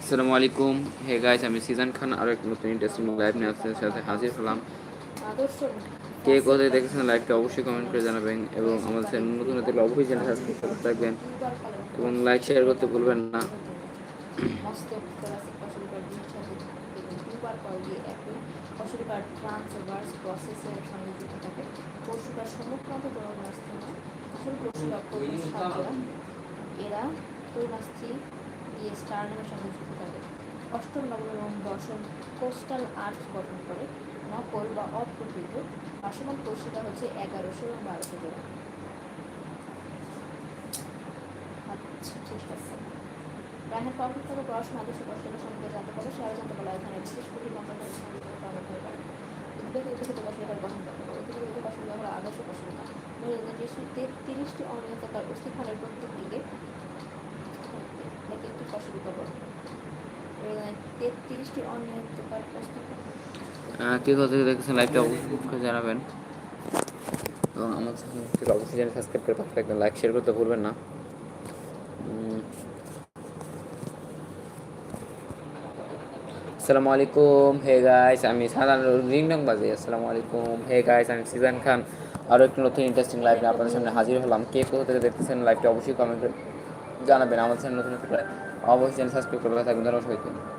আসসালামু আলাইকুম। Hey guys আমি সিজন খান, আরও এক নতুন ইন্টারেস্টিং লাইভ নিয়ে আপনাদের সাথে হাজির হলাম। কে কোথায় দেখেছেন লাইভটা অবশ্যই কমেন্ট করে জানাবেন এবং আমাদের চ্যানেল নতুন হতে অবশ্যই চ্যানেল সাবস্ক্রাইব করতে থাকবেন এবং লাইক শেয়ার করতে ভুলবেন না। পশুগুলোর ট্রান্সভার্স প্রসেসের সঙ্গে যুক্ত থাকে পশুটার সম্মুখপ্রান্ত তরুণাস্থ সাহায্যরা এরা তরুণাস্থি দিয়ে স্টার্নের সঙ্গে যুক্ত থাকে। অষ্টম নবম এবং দশম কোস্টাল আর্চ গঠন করে। নকল বা অপ্রকৃত ভাসমান পশুটা হচ্ছে এগারোশো এবং বারোশো জোড়া আচ্ছা ঠিক থেকে আদর্শ পড়াশোনা সম্পর্কে জানতে পারবে সে আরও জানতে পারবে এখানে বিশেষ করে উদ্বেগ উদ্যোগিত পশুলেখার গঠন পারে অতিরিক্ত পশুগুলো হলো আদর্শ পশুলেখা তেত্রিশটি অনিয়মিততার অস্থিখানের প্রত্যেক দিকে তেত্রিশটি অনিয়মিততার অস্থিখান আহ, কে কোথায় দেখেছেন অবশ্যই জানাবেন। এবং আমার অবশ্যই চ্যানেল সাবস্ক্রাইব করে পাশে লাইক শেয়ার করতে ভুলবেন না। আসসালামু আলাইকুম হে গাইস আমি সাধারণ রিং নং বাজে আসসালামু আলাইকুম হে গাইস আমি সিজান খান। আরও একটি নতুন ইন্টারেস্টিং লাইভ নিয়ে আপনাদের সামনে হাজির হলাম। কে কোথা থেকে দেখতেছেন লাইভটি অবশ্যই কমেন্ট করে জানাবেন। আমাদের সামনে নতুন অবশ্যই সাবস্ক্রাইব করে থাকবেন। ধন্যবাদ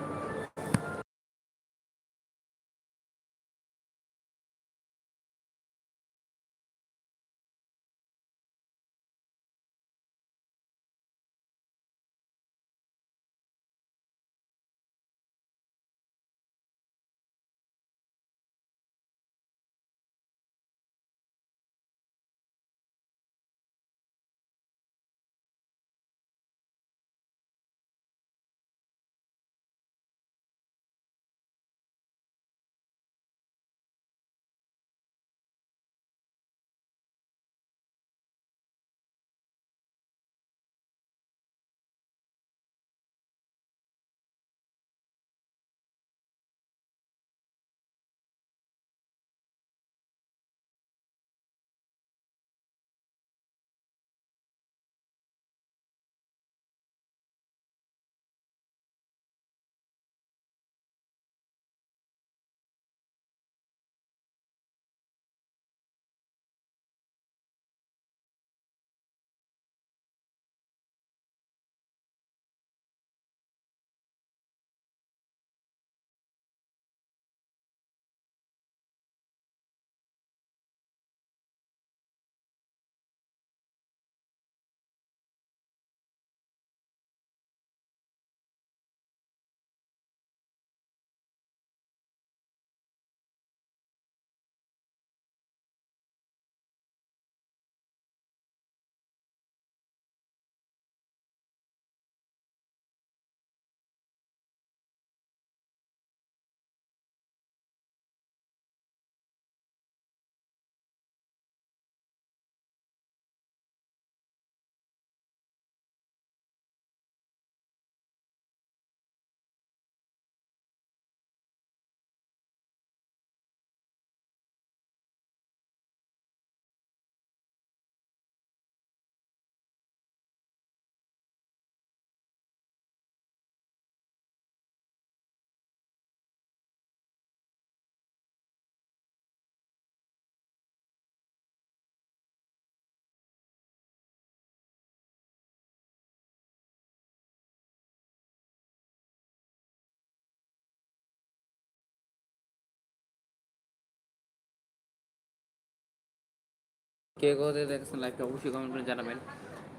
কে কোথায় দেখেছেন লাইভটা অবশ্যই কমেন্ট করে জানাবেন।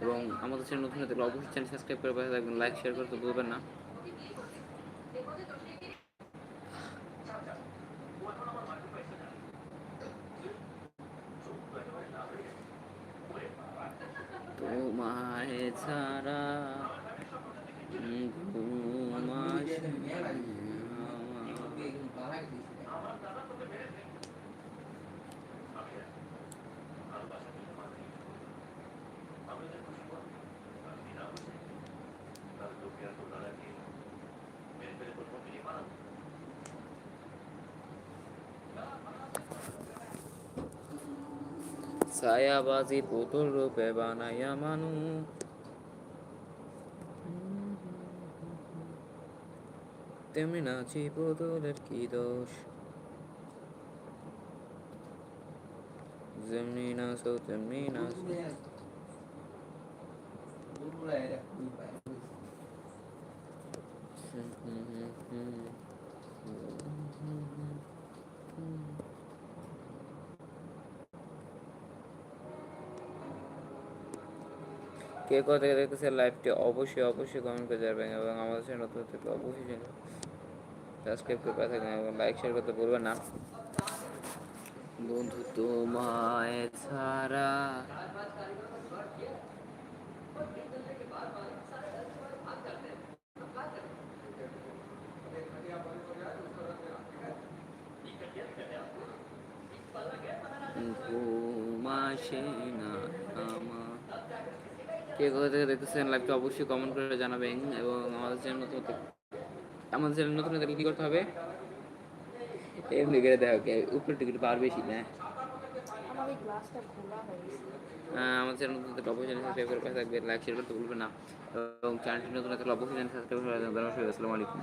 এবং আমাদের চ্যানেল নতুন হতে অবশ্যই চ্যানেল সাবস্ক্রাইব করে পাশে থাকবেন লাইক শেয়ার করতে ভুলবেন না। তোমায় ছাড়া ঘুম ছায়াবাজি পুতুল রূপে বানাইয়া মানু। তেমনি নাচি পুতুলের কি দোষ? যেমনি নাচো তেমনি নাচ। কে কোথা থেকে দেখতেছে লাইভটি অবশ্যই অবশ্যই কমেন্ট করে যাবেন এবং আমাদের চ্যানেল নতুন থেকে অবশ্যই সাবস্ক্রাইব করে পাশে থাকবেন এবং লাইক শেয়ার করতে ভুলবেন না। বন্ধু তোমায় ছাড়া ঘুম আসে না। আমার কে কোথা থেকে দেখতেছেন লাইভটা অবশ্যই কমেন্ট করে জানাবেন এবং আমাদের চ্যানেল নতুন আমাদের চ্যানেল নতুন হতে কী করতে হবে? এমনি করে দেখো কে উপরে টিকিট পাওয়ার বেশি না। আমাদের চ্যানেল নতুন হতে অবশ্যই সাবস্ক্রাইব করে পাশে থাকবে লাইক শেয়ার করতে ভুলবেন না। এবং চ্যানেলটি নতুন হতে অবশ্যই সাবস্ক্রাইব করে আসসালামু আলাইকুম।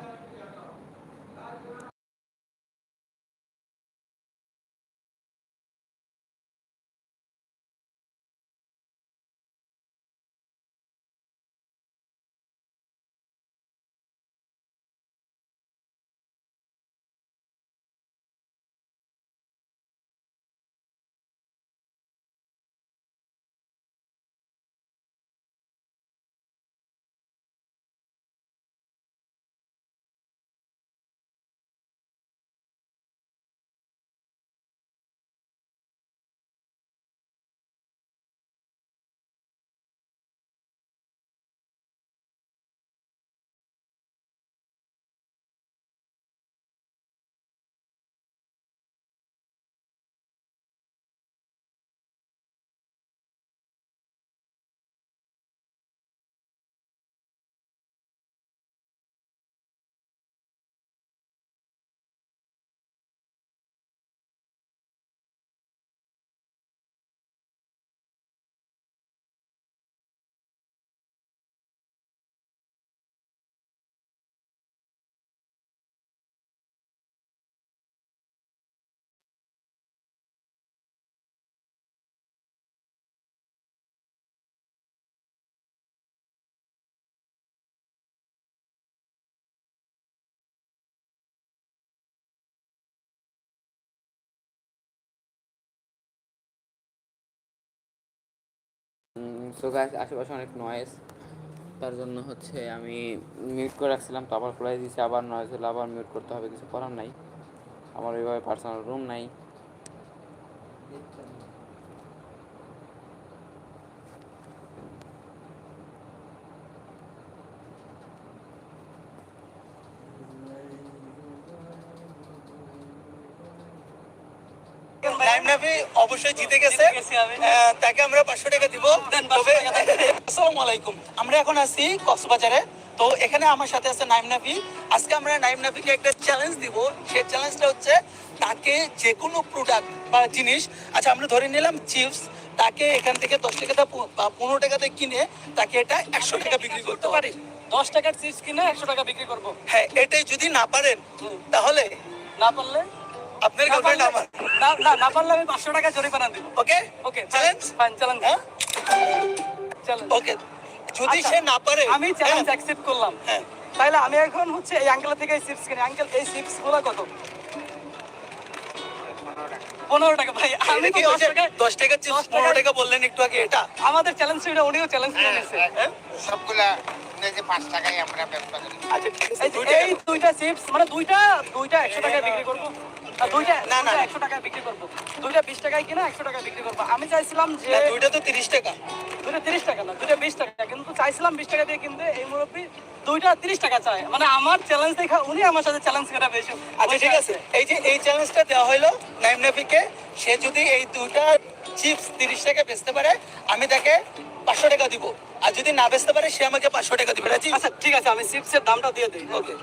সো গাইস আশেপাশে অনেক নয়েজ তার জন্য হচ্ছে আমি মিউট করে রাখছিলাম, তো আবার খোলাই দিয়েছি, আবার নয়েজ হলে, আবার মিউট করতে হবে, কিছু করার নাই। আমার ওইভাবে পার্সোনাল রুম নাই নাইম নাভি অবশ্যই জিতে গেছে। তাকে আমরা পাঁচশো টাকা দিব। তবে আসসালামু আলাইকুম। আমরা এখন আছি কক্সবাজারে। তো এখানে আমার সাথে আছে নাইম নাভি। আজকে আমরা নাইম নাভিকে একটা চ্যালেঞ্জ দিব। সেই চ্যালেঞ্জটা হচ্ছে তাকে যে কোনো প্রোডাক্ট বা জিনিস আচ্ছা আমরা ধরে নিলাম চিপস তাকে এখান থেকে দশ টাকা বা পনেরো টাকাতে কিনে তাকে এটা একশো টাকা বিক্রি করতে পারি। দশ টাকার চিপস কিনে একশো টাকা বিক্রি করব। হ্যাঁ এটাই যদি না পারেন তাহলে না পারলে আপনার না গার্লফ্রেন্ড আমার। না না না পারলে আমি পাঁচশো টাকা জরিমানা দিব। Okay okay challenge fine challenge হ্যাঁ? চ্যালেঞ্জ ওকে যদি আচ্ছা, সে না পারে আমি চ্যালেঞ্জ অ্যাকসেপ্ট করলাম। হ্যাঁ। তাইলে আমি এখন হচ্ছে এই আঙ্কেল থেকে চিপস কিনি। আঙ্কেল এই চিপসগুলো কত? পনেরো টাকা ভাই। আমি কি দশ টাকা চিপস পনেরো টাকা বললেন একটু আগে এটা? আমাদের চ্যালেঞ্জ ছিল উনিও চ্যালেঞ্জ করে নিয়েছে হ্যাঁ? সবগুলা ইংরেজি পাঁচ টাকায় আমরা ব্যবসা করি। আচ্ছা ঠিক আছে এই দুইটা চিপস মানে দুইটা দুইটা একশো টাকায় বিক্রি করব। দুইটা না। একশো টাকায় বিক্রি করব। দুইটা বিশ টাকায় কিনা একশো টাকায় বিক্রি করব। আমি চাইছিলাম যে না, দুইটা তো তিরিশ টাকা। দুইটা তিরিশ টাকা না দুইটা বিশ টাকা। কিন্তু চাইছিলাম বিশ টাকা দিয়ে কিনতে। এই মুরব্বী দুইটা তিরিশ টাকা চায়। মানে আমার চ্যালেঞ্জ দেখা উনি আমার সাথে চ্যালেঞ্জ করে বেশি। আচ্ছা ঠিক আছে। এই যে এই চ্যালেঞ্জটা দেওয়া হলো নাইম নাফিকে সে যদি এই দুইটা চিপস তিরিশ টাকা বেচতে পারে আমি তাকে পাঁচশো টাকা দিব। আর যদি না বেচতে পারে সে আমাকে পাঁচশো টাকা দিবে। রাজি? আচ্ছা ঠিক আছে আমি চিপসের দামটা দিয়ে দিই। ওকে।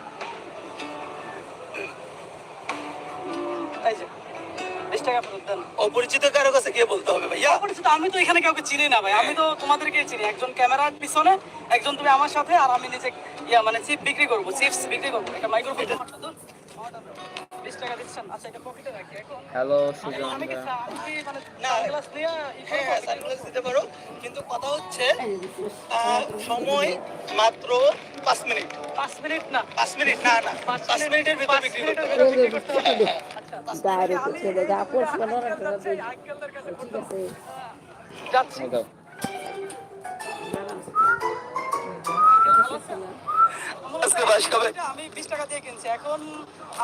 অপরিচিত কারও কাছে গিয়ে বলতে হবে ভাইয়া। অপরিচিত আমি তো এখানে কাউকে চিনি না ভাই। আমি তো তোমাদেরকে চিনি। একজন ক্যামেরার পিছনে একজন তুমি আমার সাথে আর আমি নিজে ইয়া মানে চিপ বিক্রি করব চিপস বিক্রি করব। একটা মাইক্রোফোন হ্যালো সুজন কি মানে ই হ্যাঁ দিতে পারো। কিন্তু কথা হচ্ছে সময় মাত্র পাঁচ মিনিট। পাঁচ মিনিট না। পাঁচ মিনিট না না। পাঁচ পাঁচ মিনিটের ভিতর বিক্রি করতে হবে। আচ্ছা, যাচ্ছি। দাও আজকে বাস খাবে। আমি বিশ টাকা দিয়ে কিনছি। এখন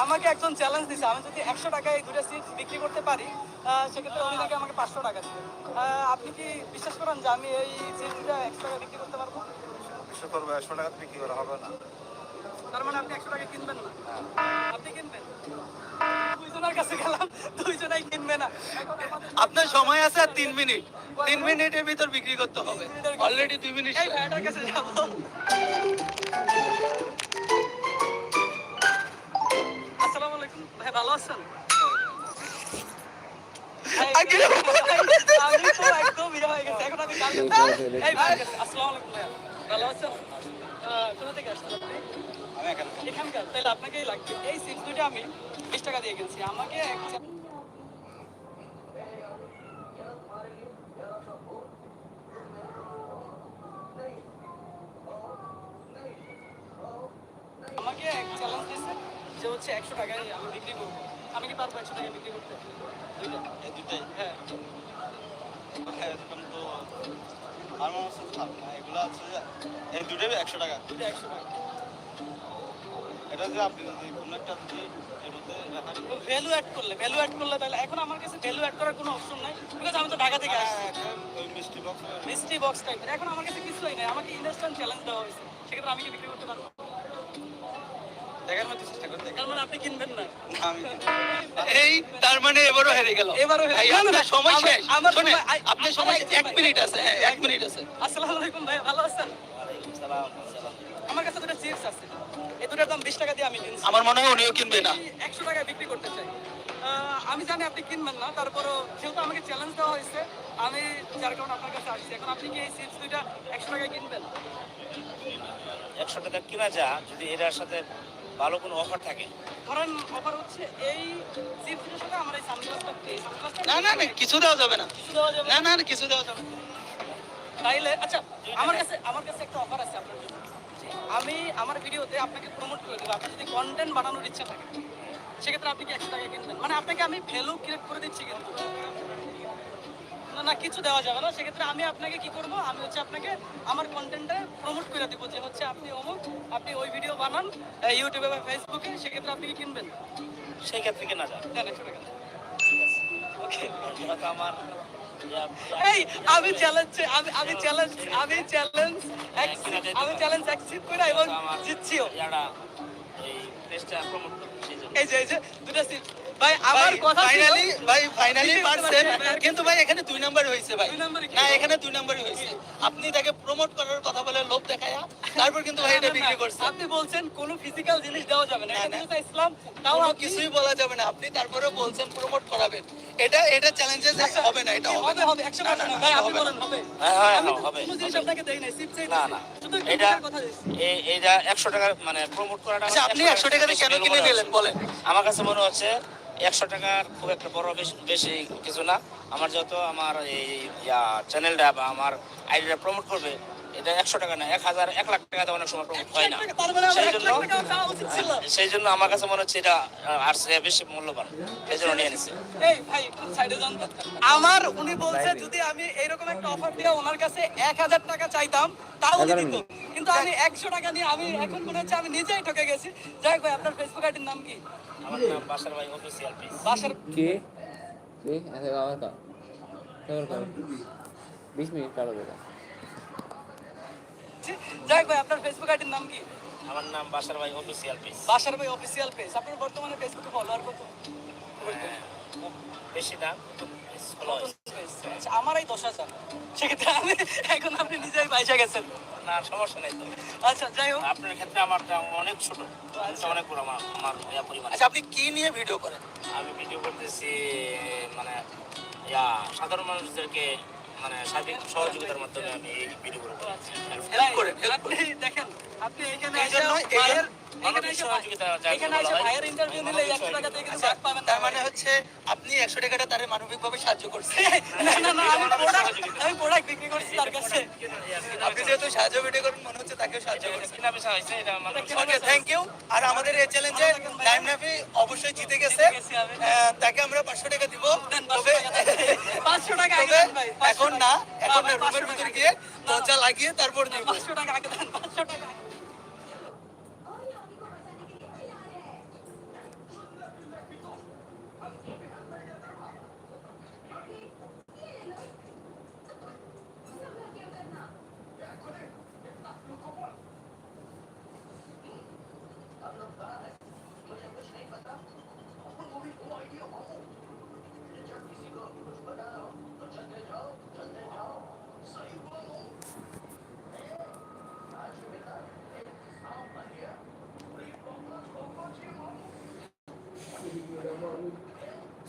আমাকে একজন চ্যালেঞ্জ দিছে আমি যদি একশো টাকায় এই দুটো চিপস বিক্রি করতে পারি সেক্ষেত্রে উনি থেকে আমাকে পাঁচশো টাকা দিবে। আপনি কি বিশ্বাস করেন যে আমি এই চিপসটা একশো টাকা বিক্রি করতে পারব? বিশ্বাস করব একশো টাকা বিক্রি করা হবে না। তার মানে আপনি একশো টাকা কিনবেন না? আপনি কিনবেন? দুইজনের কাছে গেলাম দুইজনাই কিনবে না। আপনার সময় আছে আর তিন মিনিট। তিন মিনিটের ভিতর বিক্রি করতে হবে। অলরেডি দুই মিনিট। কাছে যাব। আসসালামু আলাইকুম। ভাই ভালো আছেন? আমি তো একদম ইয়ে হয়ে গেছে, এখন আমি কালকে- এই এই ভাই, আসসালামু আলাইকুম। ভালো আছেন? কোথা থেকে আসছেন আপনি? এখানকার? তাহলে আপনাকেই লাগবে। এই চিপস দুইটা আমি বিশ টাকা দিয়ে কিনছি। আমাকে আমাকে এক চ্যালেঞ্জ দিয়েছে যে হচ্ছে একশো টাকায় আমি বিক্রি করব। আমি কি পারব একশো টাকায় বিক্রি করতে? দুইটা। দুটাই হ্যাঁ। এরকম তো আর মনে হচ্ছে এগুলো আছে এই দুটোই একশো টাকা। দুইটা একশো টাকা। এটা যে আপনি কোনো একটা যদি এর মধ্যে রাখা ভ্যালু অ্যাড করলে ভ্যালু অ্যাড করলে তাহলে এখন আমার কাছে ভ্যালু অ্যাড করার কোনো অপশন নাই। বিকজ আমি তো ঢাকা থেকে আসছি। ওই মিষ্টি বক্স মিস্ট্রি বক্স টাইপের এখন আমার কাছে কিছুই নাই। আমাকে ইনস্ট্যান্ট চ্যালেঞ্জ দেওয়া হয়েছে। সেক্ষেত্রে আমি কি বিক্রি করতে পারব? দেখার মতো চেষ্টা করে তার মানে আপনি কিনবেন না। আমি এই তার মানে এবারও হেরে গেল। এবারও হেরে- সময় আমার- শেষ। আমার সময়- আপনার সময় এক মিনিট আছে হ্যাঁ, এক মিনিট আছে। আসসালামু আলাইকুম ভাই ভালো আছেন? আমার কাছে দুটো চিপস আছে। এই দুটোর দাম বিশ টাকা দিয়ে আমি কিনছি। আমার মনে হয় উনিও কিনবে না। একশো টাকায় বিক্রি করতে চাই। আমি জানি আপনি কিনবেন না তারপরও যেহেতু আমাকে চ্যালেঞ্জ দেওয়া হয়েছে আমি যার কারণে আপনার কাছে আসছি। এখন আপনি কি এই চিপস দুইটা একশো টাকায় কিনবেন? একশো টাকা কিনা যা যদি এটার সাথে ভালো কোনো অফার থাকে। ধরেন অফার হচ্ছে এই চিপসের সাথে আমার এই সানগ্লাসটা এই না না না কিছু দেওয়া যাবে না। কিছু দেওয়া যাবে না? না না, কিছু দেওয়া যাবে না। তাইলে আচ্ছা আমার কাছে আমার কাছে একটা অফার আছে আপনার জন্য। আমি আমার ভিডিওতে আপনাকে প্রমোট করে দেবো। আপনার যদি কন্টেন্ট বানানোর ইচ্ছা থাকে সেক্ষেত্রে আপনি কি একশো টাকা কিনবেন? মানে আপনাকে আমি ভ্যালু ক্রিয়েট করে দিচ্ছি কিন্তু। না না কিছু দেওয়া যাবে না। সেক্ষেত্রে আমি আপনাকে কি করব? আমি হচ্ছে আপনাকে আমার কন্টেন্টে প্রমোট করে দেবো যে হচ্ছে আপনি অমুক আপনি ওই ভিডিও বানান ইউটিউবে বা ফেসবুকে সেক্ষেত্রে আপনি কি কিনবেন? সেই ক্ষেত্রে কেনা যা দেন একশো টাকা ওকে আমার। এই আমি চ্যালেঞ্জ আমি আমি চ্যালেঞ্জ আমি চ্যালেঞ্জ আমি চ্যালেঞ্জ অ্যাকসেপ্ট করে এবং জিতছিও এই পেজটা প্রমোট এই যে এই যে দুটো সিট ভাই আমার কথা ফাইনালি ভাই ফাইনালি পারছেন। কিন্তু ভাই এখানে দুই নাম্বার হয়েছে ভাই? না এখানে দুই নাম্বারই হয়েছে। আপনি তাকে প্রমোট করার কথা বলে লোভ দেখায়া তারপর কিন্তু ভাই এটা না, না, বিক্রি করছে আপনি বলছেন কোনো ফিজিক্যাল জিনিস দেওয়া যাবে না। না, এটা ইসলাম তাও কিছুই বলা যাবে না। আপনি তারপরে বলছেন প্রমোট করাবেন। এটা এটা চ্যালেঞ্জেস হবে না এটা হবে হবে। 100% না, না, না, ভাই আপনি বলেন হবে। হ্যাঁ, হ্যাঁ, হবে, কোনো জিনিস আপনাকে দেই নাই সিপ চাই না, না। এটা এটা কথা দিয়েছি এই এইটা একশো টাকা মানে প্রমোট করাটা আচ্ছা আপনি একশো টাকা দিয়ে কেন কিনে নিলেন? বলেন। আমার কাছে মনে হচ্ছে একশো টাকার খুব একটা বড় বেশি বেশি কিছু না। আমার যত আমার এই চ্যানেলটা বা আমার আইডিটা প্রমোট করবে এটা একশো টাকা না এক হাজার এক লাখ টাকা তো অনেক সময় প্রমোট হয় না। মানে সেই জন্য ছিল। সেই জন্য আমার কাছে মনে হচ্ছে এটা আর সে বেশি মূল্যবান। এই জন্য নিয়ে নিচ্ছে। আমার উনি বলছে যদি আমি এইরকম একটা অফার দিয়ে ওনার কাছে এক হাজার টাকা চাইতাম তাও উনি দিত। কিন্তু আমি একশো টাকা নিয়ে আমি এখন মনে হচ্ছে আমি নিজেই ঠকে গেছি। যাই হোক ভাই আপনার ফেসবুক আইডির নাম কি? আমার নাম বাসার ভাই অফিসিয়াল পিস বাসার কি? কি? আচ্ছা আমার কা কা মিনিট দেবে যাই ভাই আপনার ফেসবুক আইডির নাম কি? আমার নাম বাসার ভাই অফিসিয়াল পেজ বাসার ভাই অফিসিয়াল পেজ আপনার বর্তমানে ফেসবুকে ফলোয়ার কত? খুব বেশি না। আচ্ছা, আমার এই দশ হাজার সেক্ষেত্রে আমি এখন আপনি নিজেই বাইসা গেছেন। না সমস্যা নেই তো। আচ্ছা যাই হোক। আপনার ক্ষেত্রে আমারটা অনেক ছোট। আচ্ছা। অনেক বড় আমার আমার পরিমাণ। আচ্ছা আপনি কি নিয়ে ভিডিও করেন? আমি ভিডিও করতেছি মানে ইয়া সাধারণ মানুষদেরকে মানে সার্বিক সহযোগিতার মাধ্যমে আমি এই ভিডিওগুলো হেল্প করে দেখেন আপনি এখানে তার মানে হচ্ছে আপনি একশো টাকাটা তার মানবিকভাবে সাহায্য করছেন। আমি প্রোডাক্ট বিক্রি করছি তার কাছে। আপনি যেহেতু সাহায্য ভিডিও মনে হচ্ছে তাকেও সাহায্য করছেন। ওকে থ্যাংক ইউ আর আমাদের এই চ্যালেঞ্জে নাইম নাফি অবশ্যই জিতে গেছে। তাকে আমরা পাঁচশো টাকা দিব। তবে পাঁচশো টাকা এখন না এখন রুমের ভিতরে গিয়ে দরজা লাগিয়ে তারপর দিব। পাঁচশো টাকা আগে দেন পাঁচশো টাকা।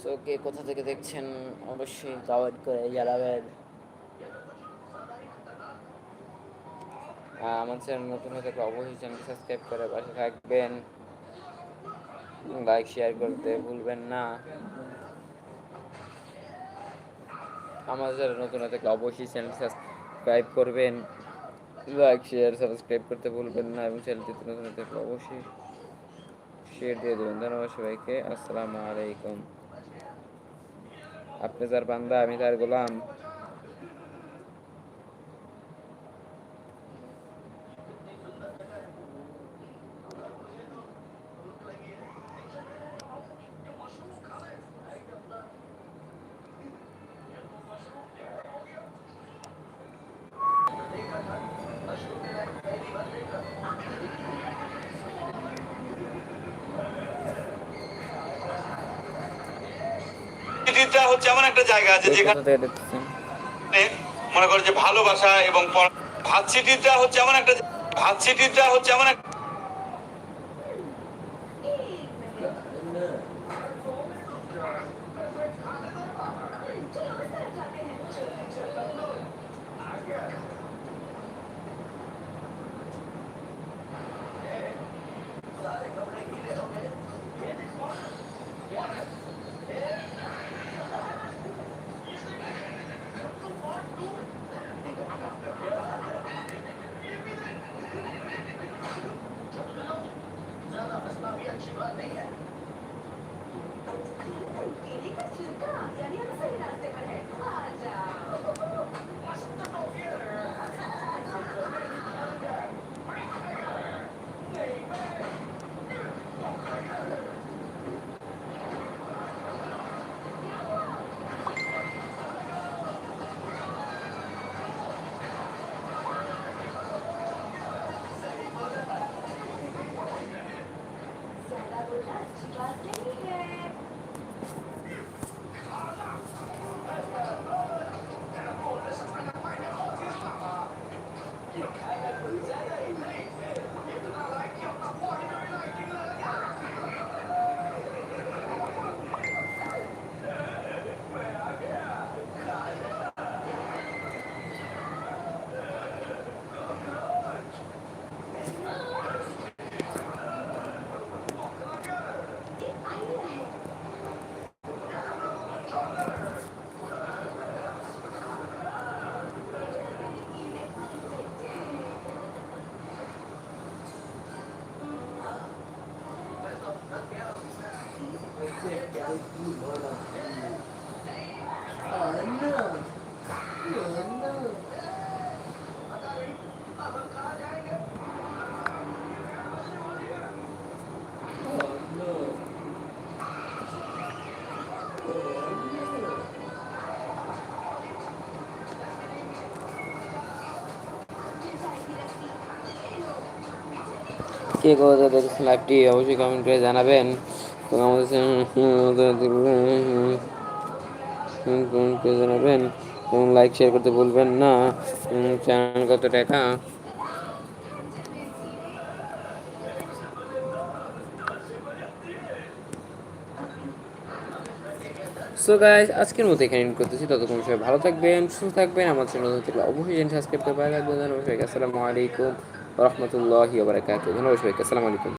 সো কে কোথা থেকে দেখছেন? অবশ্যই কমেন্ট করে জানাবেন। আমার চ্যানেল নতুন হতে অবশ্যই চ্যানেলটি সাবস্ক্রাইব করে পাশে থাকবেন। লাইক শেয়ার করতে ভুলবেন না। আমার চ্যানেল নতুন হতে অবশ্যই চ্যানেল সাবস্ক্রাইব করবেন। লাইক শেয়ার সাবস্ক্রাইব করতে ভুলবেন না এবং চ্যানেলটি নতুন হতে অবশ্যই শেয়ার দিয়ে দেবেন। ধন্যবাদ সবাইকে। আসসালামু আলাইকুম। আপনি যার বান্দা আমি তার গোলাম। সিটিটা হচ্ছে এমন একটা জায়গা আছে যেখানে দেখতেছেন মনে করো যে ভালোবাসা এবং ভাত সিটিটা হচ্ছে এমন একটা ভাত সিটিটা হচ্ছে এমন একটা কে কোথা থেকে দেখছেন লাইভটি, অবশ্যই কমেন্ট করে জানাবেন। এবং আমাদের কমেন্ট করে জানাবেন। এবং লাইক শেয়ার করতে ভুলবেন না। চ্যানেল কত টাকা? সো গাইজ আজকের মতো এখানে এন্ড করতেছি। ততক্ষণ সবাই ভালো থাকবেন, সুস্থ থাকবেন। আমার চ্যানেল অবশ্যই সাবস্ক্রাইব করে পাওয়া সবাইকে। আসসালামু আলাইকুম। রহমতুল্লাহি ওয়া বারাকাতুহু ধন্যবাদ সবাইকে আসসালামু আলাইকুম